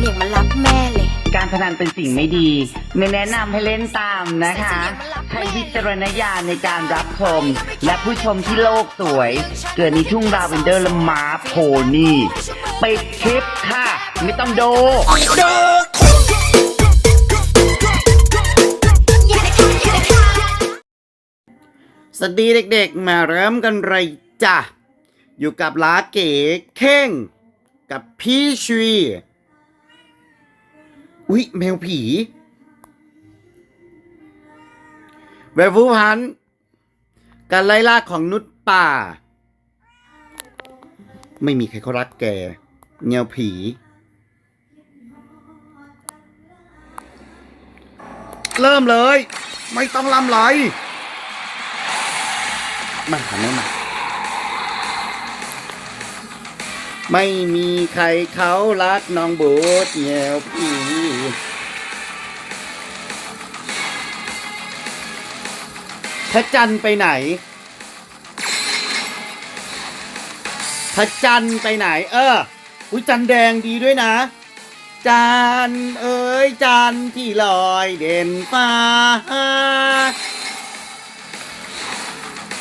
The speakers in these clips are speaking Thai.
เหลี่ยงมารับแม่เลย การพนันเป็นสิ่งไม่ดี ไม่แนะนำให้เล่นตามนะคะ ใช้วิจารณญาณในการรับชม และผู้ชมที่โลกสวย เกิดในทุ่งลาเวนเดอร์และม้าโพนี่ปิดคลิปค่ะ ไม่ต้องดู สวัสดีเด็กๆ มาเริ่มกันเลยจ้ะ อยู่กับลาเก๋เข่ง กับพี่ชุย อุ๊ย แมวผีแวร์วูฟฮัน การไล่ล่าของนุษย์ป่า ไม่มีใครเขารักแกแนวผี เริ่มเลย ไม่ต้องลำไหลมาหาแม่มาไม่มีใครเขารักน้องบูดแนวผี พระจันทร์ไปไหน พระจันทร์ไปไหน เออ อุ้ยจันทร์แดงดีด้วยนะ จันทร์เอ้ยจันทร์ที่ลอยเด่นฟ้า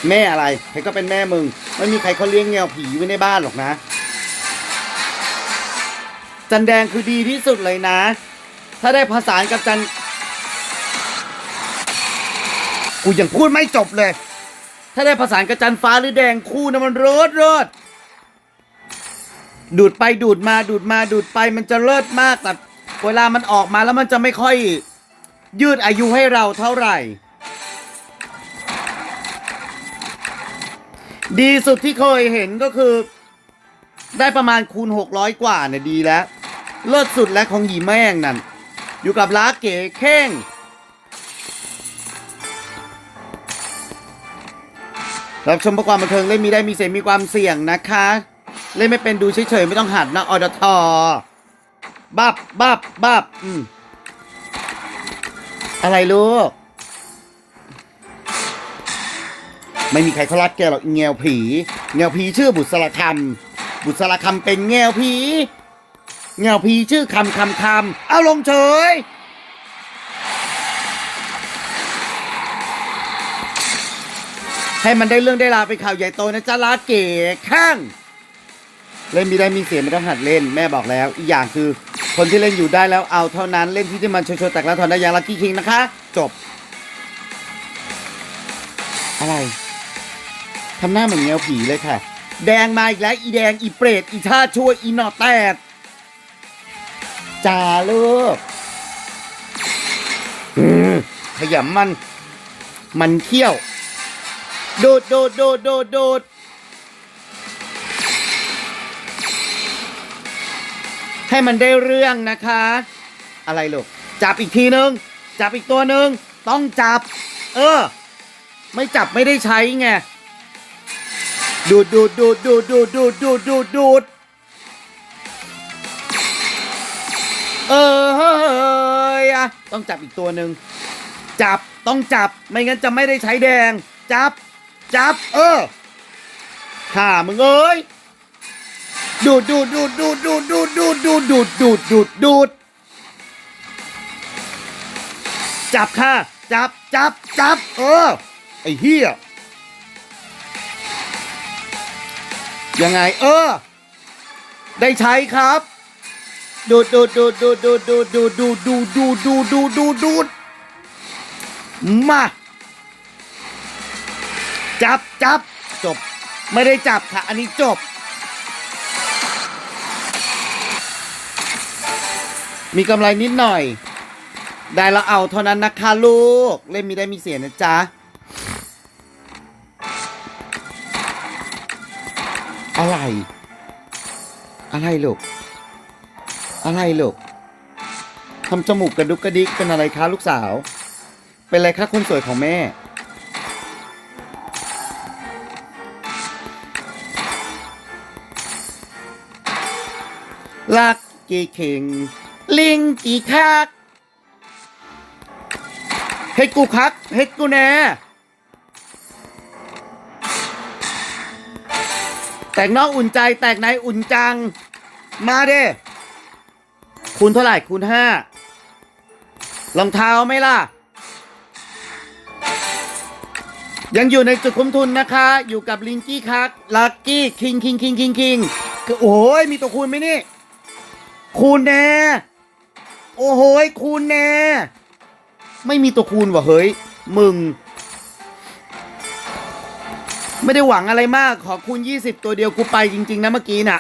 แม่อะไรใครก็เป็นแม่มึง ไม่มีใครเขาเลี้ยงแนวผีไว้ในบ้านหรอกนะ จันแดงคือดีที่สุดเลยนะ ถ้าได้ผสานกับจันกูยังพูดไม่จบเลย ถ้าได้ผสานกับจันฟ้าหรือแดงคู่นะมันรดรดดูดไปดูดมาดูดมาดูดไปมันจะเลิศมากแต่เวลามันออกมาแล้วมันจะไม่ค่อยยืดอายุให้เราเท่าไหร่ ดีสุดที่เคยเห็นก็คือ ได้ประมาณคูณ 600 กว่าเนี่ยดีแล้ว เลิศสุดและของหยีแม่งนั่น อยู่กับล้าเก๋เข่งรับชมประความบันเทิงเล่นมีได้มีเสียงมีความเสี่ยงนะคะ เล่นไม่เป็นดูเฉยๆไม่ต้องหัดนะอดทอบับบับบับอืมอะไรลูก ไม่มีใครเขารักแกหรอกอีแงวผีแงวผีชื่อบุษรคำบุษรคำเป็นแงวผี แงวผีชื่อคำคำคำเอาลงเฉย ให้มันได้เรื่องได้ราวเป็นข่าวใหญ่โตนะจ๊ะลาเก๋ข้าง เล่นมีได้มีเสียงไม่ต้องหัดเล่นแม่บอกแล้ว อีกอย่างคือ คนที่เล่นอยู่ได้แล้วเอาเท่านั้นเล่นที่ที่มันโชว์ๆแตกแล้วถอนได้อย่างลักกี้คิงนะคะ จบ อะไรทำหน้าเหมือนแนวผีเลยค่ะ แดงมาอีกแล้ว อีแดงอีเปรตอีชาติช่วยอีหนอแตด จ่าลูกขยำมัน มันเขี้ยว โดดโดดโดดโดดโดดให้มันได้เรื่องนะคะ อะไรลูก จับอีกทีนึง จับอีกตัวหนึ่ง ต้องจับ เออ ไม่จับไม่ได้ใช้ไงดูดดูดดูดดูดดูดดูดดูดดูด เออเฮ้ยอะต้องจับอีกตัวหนึ่งจับต้องจับไม่งั้นจะไม่ได้ใช้แดง จับ จับ เออห่ามึงเอ้ยดูดดูดดูดดูดดูดดูดดูดดูดดูดดูดดูดดูดจับค่ะ จับจับจับเออไอ้เหี้ยยังไงเออ ได้ใช้ครับ ดูดดูดดูดดูดดูดดูดดูดดูดดูดดูดดูดดูดดูดดูดมาจับจับจบ ไม่ได้จับค่ะ อันนี้จบ มีกำไรนิดหน่อย ได้แล้วเอาเท่านั้นนะคะลูก เล่นมีได้มีเสียนะจ๊ะอะไร อะไรลูก อะไรลูกทำจมูกกระดุกกระดิกเป็นอะไรคะลูกสาว เป็นอะไรคะคนสวยของแม่ ลักกี่เข่งลิงกี่คักเฮ็ดกูคักเฮ็ดกูแน่แตกนอกอุ่นใจ แตกในอุ่นจัง มาเด้ คูณเท่าไหร่คูณห้ารองเท้าไหมล่ะ ยังอยู่ในจุดคุ้มทุนนะคะ อยู่กับลิงกี้คักลักกี้คิงคิงคิงคิงคิงโอ้ยมีตัวคูณไหมนี่ คูณแน่โอ้โหยคูณแน่ไม่มีตัวคูณว่ะเฮ้ย มึง ไม่ได้หวังอะไรมาก ขอคูณ 20 ตัวเดียวกูไปจริง ๆ นะเมื่อกี้น่ะ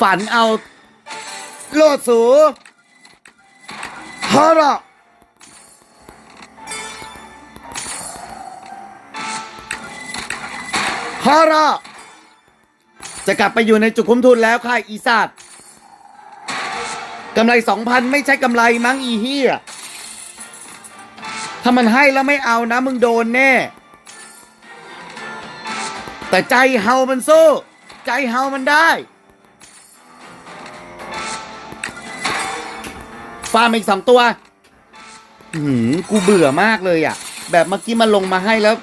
ฝันเอาโลดสูฮาระฮาระจะกลับไปอยู่ในจุดคุ้มทุนแล้วค่ะอีสัตว์กำไรสองพันไม่ใช่กำไรมั้งอีเฮียถ้ามันให้แล้วไม่เอานะ มึงโดนแน่ แต่ใจเฮามันสู้ ใจเฮามันได้ ฟาร์มอีกสองตัวหืมกูเบื่อมากเลยอะ แบบเมื่อกี้มันลงมาให้แล้ว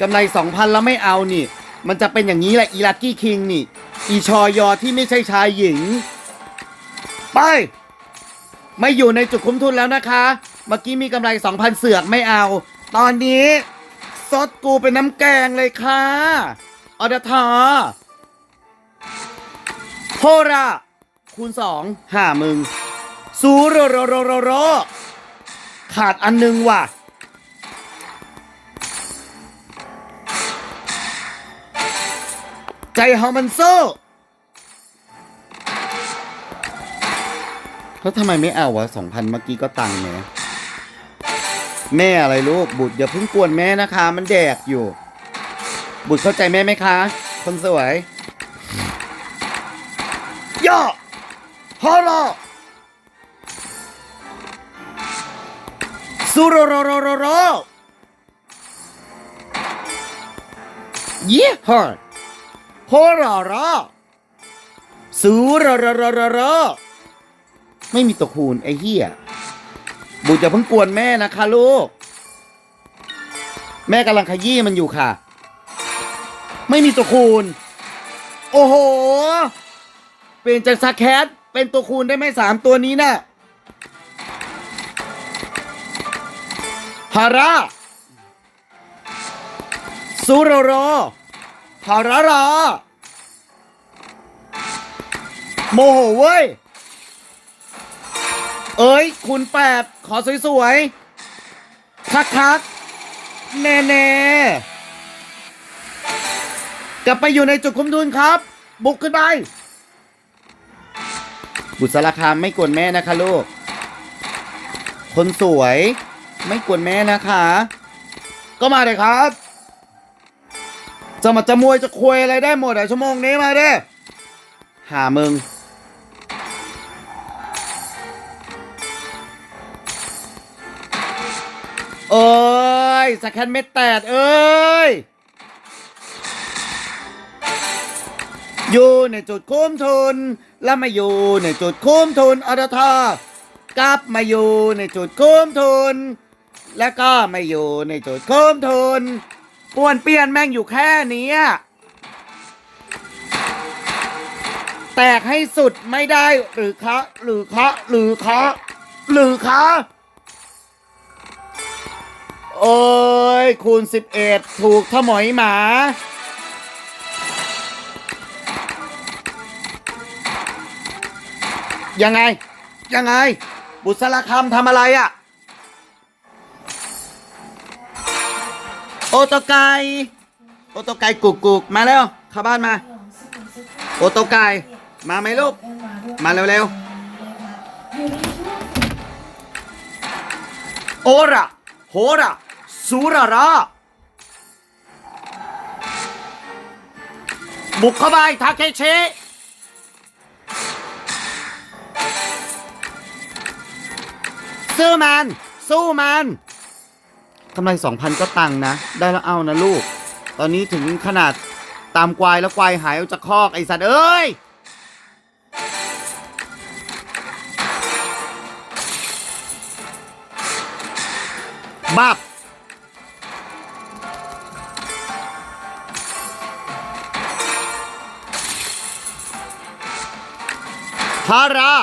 กำไรสองพันแล้วไม่เอานี่ มันจะเป็นอย่างนี้แหละอีลักกี้คิงนี่ อีชอยอที่ไม่ใช่ชายหญิง ไป ไม่อยู่ในจุดคุ้มทุนแล้วนะคะ เมื่อกี้มีกำไรสองพันเสือกไม่เอา ตอนนี้ซดกูเป็นน้ำแกงเลยค่ะออดทาโฮระคูณสองห้ามึง ซูโรโรโรโรโรขาดอันนึงว่ะ ใจเฮามันโซ่แล้วทำไมไม่เอาวะสองพันเมื่อกี้ก็ตังค์แม่แม่อะไรลูก บุตรอย่าเพิ่งกวนแม่นะคะ มันแดกอยู่ บุตรเข้าใจแม่ไหมคะ คนสวยย่อฮอลอ ซูโรโรโรโรโรยี่ห้อฮอลอรซูโรโรโรโรโรไม่มีตัวคูณไอ้เหี้ยบุตรอย่าเพิ่งกวนแม่นะคะลูก แม่กำลังขยี้มันอยู่ค่ะ ไม่มีตัวคูณ โอ้โห เปลี่ยนจากสแคทเป็นตัวคูณได้ไหมสามตัวนี้นะ่ะ ฮาระซูโรโรฮาราราโมโหเว้ย เอ้ย คุณแปดขอสวยๆ คักคักแน่แน่ๆกลับไปอยู่ในจุดคุ้มทุนครับ บุกขึ้นไป บุษราคามไม่กวนแม่นะคะลูก คนสวย ไม่กวนแม่นะคะ ก็มาเลยครับ จะมาจะมวยจะคุยอะไรได้หมดอะชั่วโมงนี้มาเด้หามึง เอ้ยสแคนเม็ดแตดเอ้ย อยู่ในจุดคุ้มทุน แล้วมาอยู่ในจุดคุ้มทุนอรทกลับมาอยู่ในจุดคุ้มทุน แล้วก็ไมาอยู่ในจุดคุ้มทุนป่วนเปลี่ยนแม่งอยู่แค่นี้แตกให้สุดไม่ได้หรือคะหรือคะหรือคะหรือคะโอ้ยคูณสิบเอ็ดถูกถ้าหมอยหมา ยังไง ยังไง บุษราคำทำอะไรอะ่ะ โอโตไกโอโตไกกุกกุกมาแล้วเข้าบ้านมา โอโตไกมาไหมลูก มาเร็วๆ โอระโหระสุระระบุกเข้าไปทาเคชิซื้มัน สู้มัน กำไรสองพันก็ตังค์นะ ได้แล้วเอานะลูก ตอนนี้ถึงขนาดตามควายแล้วควายหายออกจากคอกไอสัตว์เอ้ย บับ ฮารา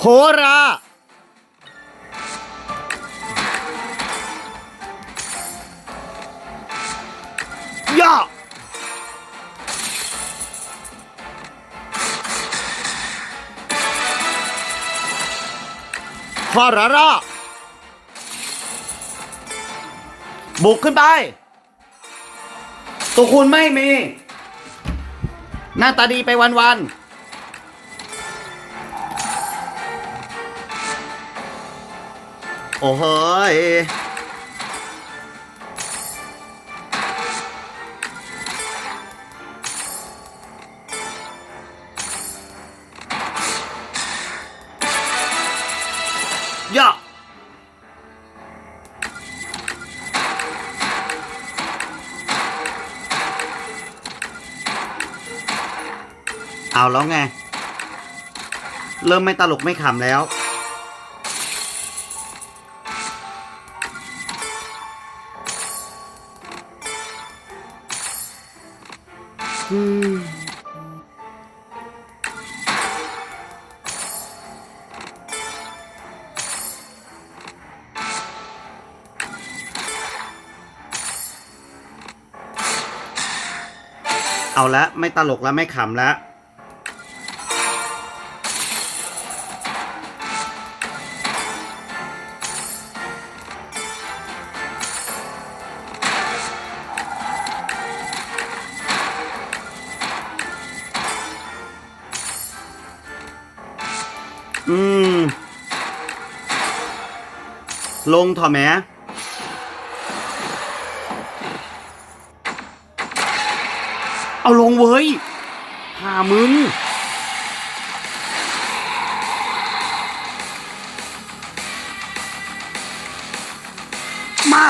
โหรา ย่าฮาราราบุกขึ้นไป ตัวคุณไม่มี หน้าตาดีไปวันๆโอ้เฮ้ย เอาแล้วไง เริ่มไม่ตลกไม่ขำแล้ว อืมเอาละไม่ตลกแล้วไม่ขำแล้ว ลงถอแหมเอาลงเว้ยหามึง มา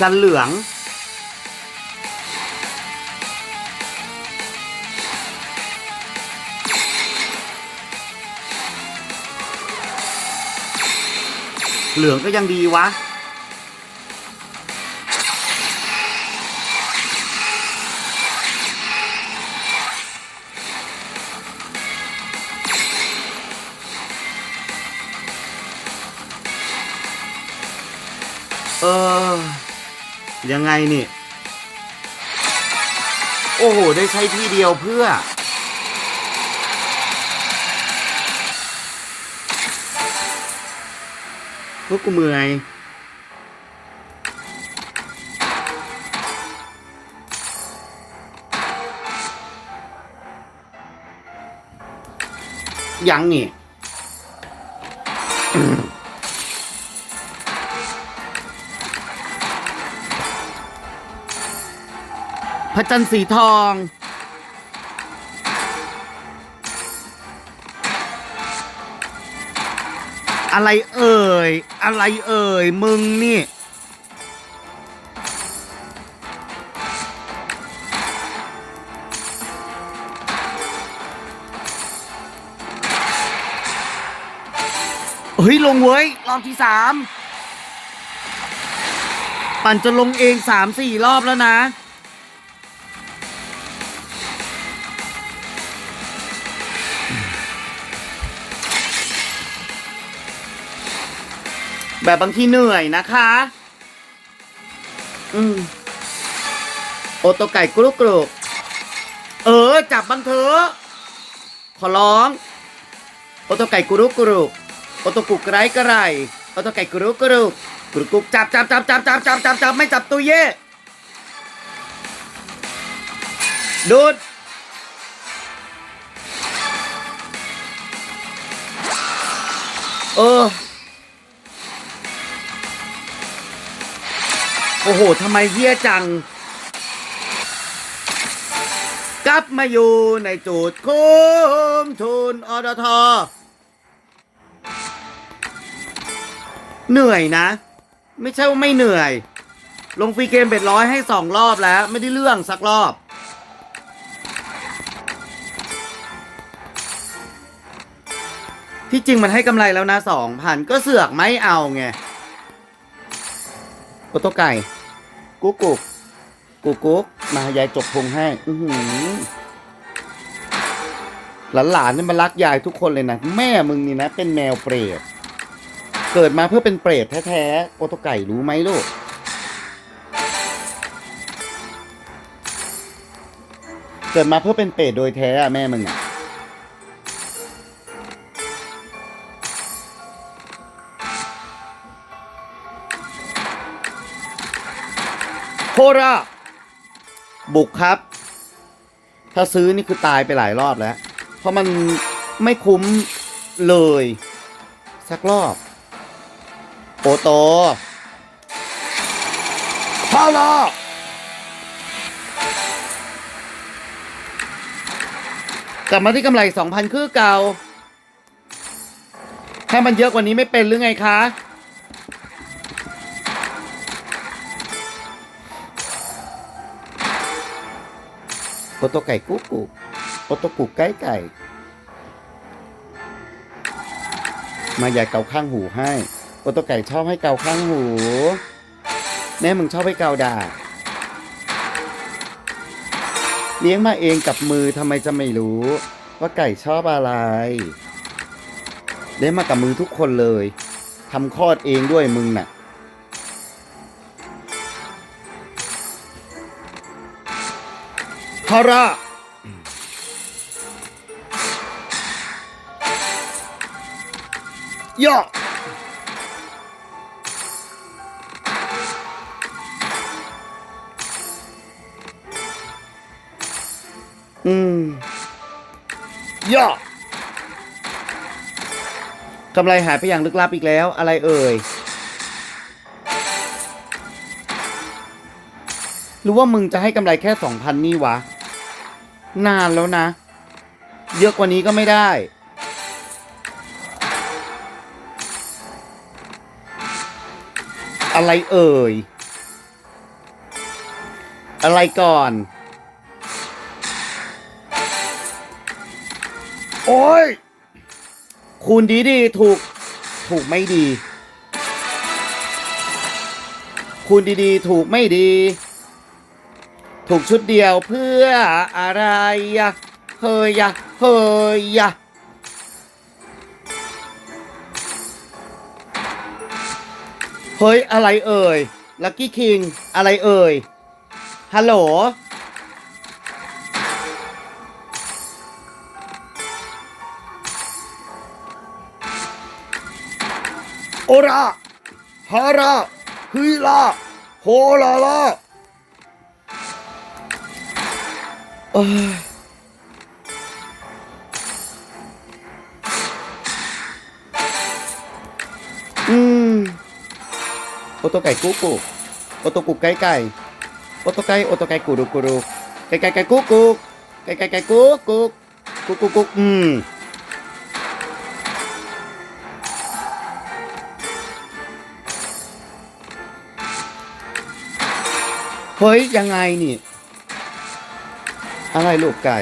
จันเหลือง เหลืองก็ยังดีวะ เออ ยังไงนี่ โอ้โห ได้ใช้ที่เดียวเพื่อ พวกกูเมื่อยยังนี่พระจันทร์สีทอง อะไรเอ่ ย อะไรเอ่ย มึงนี่ เฮ้ย ลงเว้ย รอบที่สาม ปั่นจะลงเองสามสี่รอบแล้วนะ แบบบางทีเหนื่อยนะคะ อืม โอโตไก่กรุกกรุกเออ จับบังเถอะ ขอร้อง โอโตไก่กรุกกรุกโอโตกุกไรกระไรโอโตไก่กรุกกรุกกรุกกุกจับจับจับจับจับจับจับจับไม่จับตัวเย่ดูด โอ้โหทำไมเฮี้ยจัง กลับมาอยู่ในจุดคุมทุนอดทเหนื่อยนะ ไม่ใช่ว่าไม่เหนื่อย ลงฟรีเกมเบ็ดร้อยให้สองรอบแล้ว ไม่ได้เรื่องสักรอบทที่จริงมันให้กำไรแล้วนะสองพันก็เสือกไม่เอาไง โอโตไก่ กุ๊กกุ๊กกุ๊กกุ๊กมายายจบพุงให้ อือหหลานๆนี่มันรักยายทุกคนเลยนะ แม่มึงนี่นะ เป็นแมวเปรตเกิดมาเพื่อเป็นเปรตแท้ๆโอโตไก่รู้ไหมลูกเกิดมาเพื่อเป็นเปรตโดยแท้อะแม่มึงอะ รา บุกครับ ถ้าซื้อนี่คือตายไปหลายรอบแล้ว เพราะมันไม่คุ้มเลย สักรอบโอโตพาลากลับมาที่กำไรสองพันคือเก่า ถ้ามันเยอะกว่านี้ไม่เป็นหรือไงคะ โอโตไก่กุ๊กกุ๊กโอโตกุ๊กไก่ไก่ มาอย่าเกาข้างหูให้โอโตไก่ชอบให้เกาข้างหู แม่มึงชอบให้เกาด่า เลี้ยงมาเองกับมือทำไมจะไม่รู้ ว่าไก่ชอบอะไรเลี้ยงมากับมือทุกคนเลยทำคลอดเองด้วยมึงน่ะาระย่ออืมย่อกำไรหายไปอย่างลึกลับอีกแล้ว อะไรเอ่ย หรือว่ามึงจะให้กำไรแค่สองพันนี่วะ นานแล้วนะ เยอะกว่านี้ก็ไม่ได้ อะไรเอ่ย อะไรก่อน โอ้ย คูณดีดีถูก ถูกไม่ดี คูณดีๆถูกไม่ดี ถูกชุดเดียวเพื่ออะไรอะเฮยยะเฮยยะเฮ้ยอะไรเอ่ยลักกี้คิงอะไรเอ่ยฮัลโหลโอระฮาระฮิลาโฮลาลา อ้ยอืมโอโตไก่กุ๊กกุ๊กโอโตกุ๊กไก่ไก่โอโตไก่โอโตไก่กูรุกูรุไก่ไก่ไก่กุ๊กกุ๊กไก่ไก่ไก่กุ๊กกุ๊กกุ๊กกุ๊กกุ๊กอืมเฮ้ยยังไงนี่ อะไรลูกไก่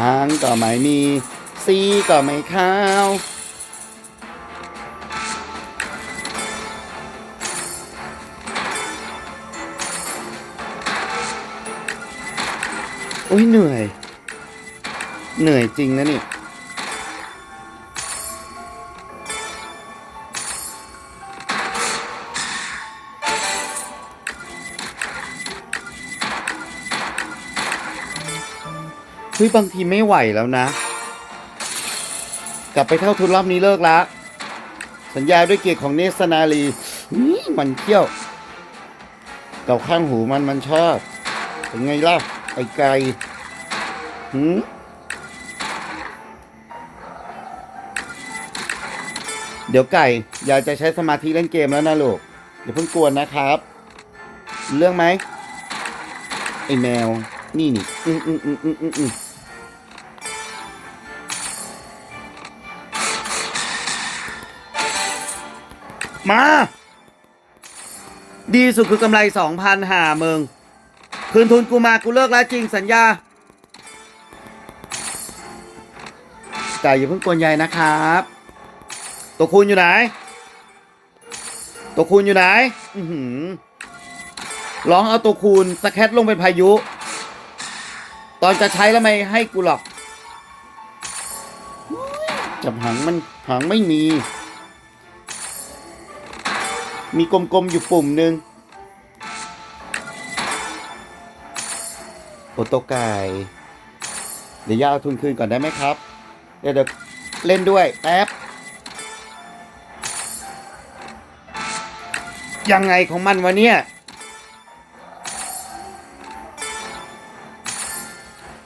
หางก็ไม่มีสีก็ไม่ขาว โอ้ยเหนื่อย เหนื่อยจริงนะนี่ เฮ้ยบางทีไม่ไหวแล้วนะ กลับไปเท่าทุนรอบนี้เลิกละ สัญญาด้วยเกียรติของเนสนาลีนี่มันเที่ยว เก่าข้างหูมันมันชอบเป็นไงล่ะ ไอ้ไก่หืมเดี๋ยวไก่ อยากจะใช้สมาธิเล่นเกมแล้วนะลูกอย่าเพิ่งกวนนะครับ เรื่องไหมไอ้แมว นี่นี่อืมอืมอืมอืมอืม มา ดีสุดคือกำไรสองพันหาเมืองคืนทุนกูมากูเลิกแล้วจริงสัญญาไก่อย่าเพิ่งกวนยายนะครับ ตัวคูณอยู่ไหน ตัวคูณอยู่ไหนอือหือร้องเอาตัวคูณสแคตลงเป็นพายุ ตอนจะใช้แล้วไม่ให้กูหรอกจับหางมันหางไม่มี มีกลมๆอยู่ปุ่มหนึ่งโอโตไก่เดี๋ยวย่าเอาทุนคืนก่อนได้ไหมครับ เดี๋ยวเดี๋ยวเล่นด้วยแป๊บ ยังไงของมันวะเนี่ย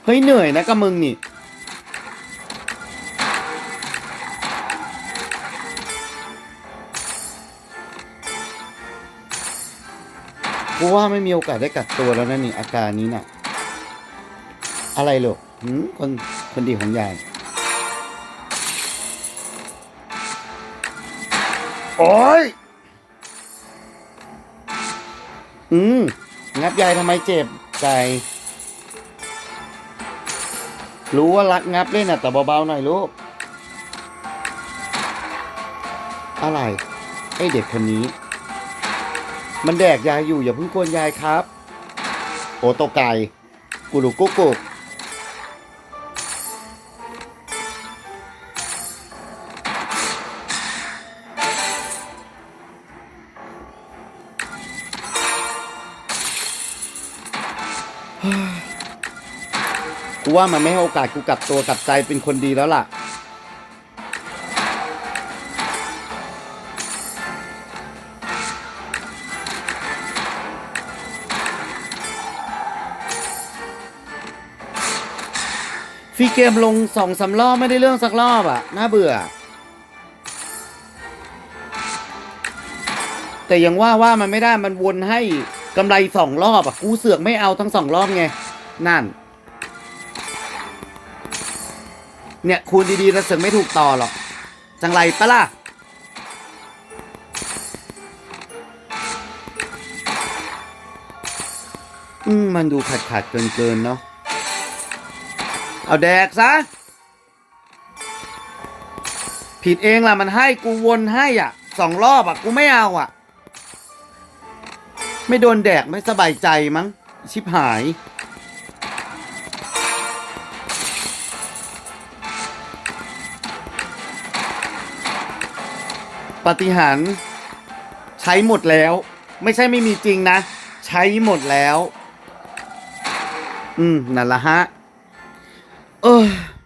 เฮ้ยเหนื่อยนะกับมึงนี่ กูว่าไม่มีโอกาสได้กักตัวแล้วนะนี่อาการนี้น่ะ อะไรหรอกหืมคนคนดีของยายโอ้ย อืม งับยายทำไมเจ็บใจ รู้ว่ารักงับเล่นน่ะแต่เบาๆหน่อยลูก อะไร ไอเด็กคนนี้ มันแดกยายอยู่อย่าเพิ่งกวนยายครับ โอโตไก่กูรูกุ๊กกุ๊กกูว่ามันไม่ให้โอกาสกูกลับตัวกลับใจเป็นคนดีแล้วล่ะ ฟรีเกมลงสองสามรอบไม่ได้เรื่องสักรอบอะน่าเบื่อ แต่ยังว่าว่ามันไม่ได้มันวนให้กำไรสองรอบอะกูเสือกไม่เอาทั้งสองรอบไง นั่น เนี่ยคูณดีๆแล้วเสือกไม่ถูกต่อหรอก จังไรปะล่ะอืมมันดูขาดขาดๆเกินเกินๆเนาะ เอาแดกซะ ผิดเองล่ะมันให้กูวนให้อะสองรอบอะกูไม่เอาอะ ไม่โดนแดกไม่สบายใจมั้ง ชิบหาย ปฏิหารใช้หมดแล้ว ไม่ใช่ไม่มีจริงนะ ใช้หมดแล้ว อืม นั่นละฮะ 어휴.